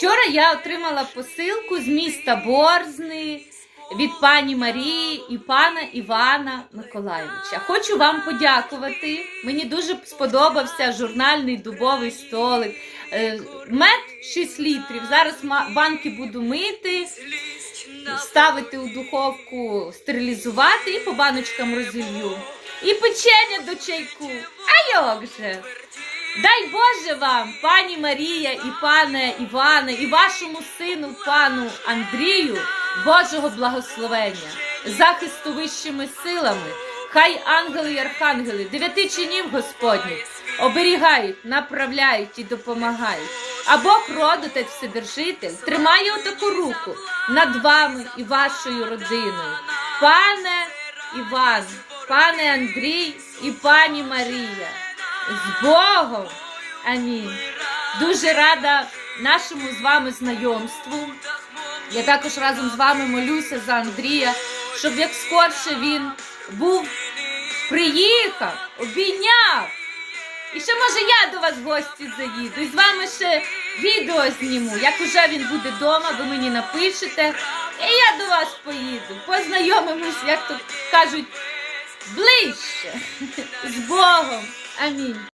Вчора я отримала посилку з міста Борзни від пані Марії і пана Івана Миколайовича. Хочу вам подякувати. Мені дуже сподобався журнальний дубовий столик. Е, Мед 6 літрів. Зараз банки буду мити, ставити у духовку, стерилізувати і по баночкам розілью. І печення до чайку. А як же? Дай Боже вам, пані Марія і пане Іване, і вашому сину, пану Андрію, Божого благословення, захисту вищими силами. Хай ангели й архангели, дев'яти чинів Господніх, оберігають, направляють і допомагають. А Бог родотець Вседержитель тримає отаку руку над вами і вашою родиною. Пане Іван, пане Андрій і пані Марія. З Богом! Амінь. Дуже рада нашому з вами знайомству. Я також разом з вами молюся за Андрія, щоб як скорше він був, приїхав, обійняв. І ще може я до вас в гості заїду. І з вами ще відео зніму. Як уже він буде вдома, ви мені напишете. І я до вас поїду. Познайомимось, як то кажуть, ближче. З Богом. Амінь.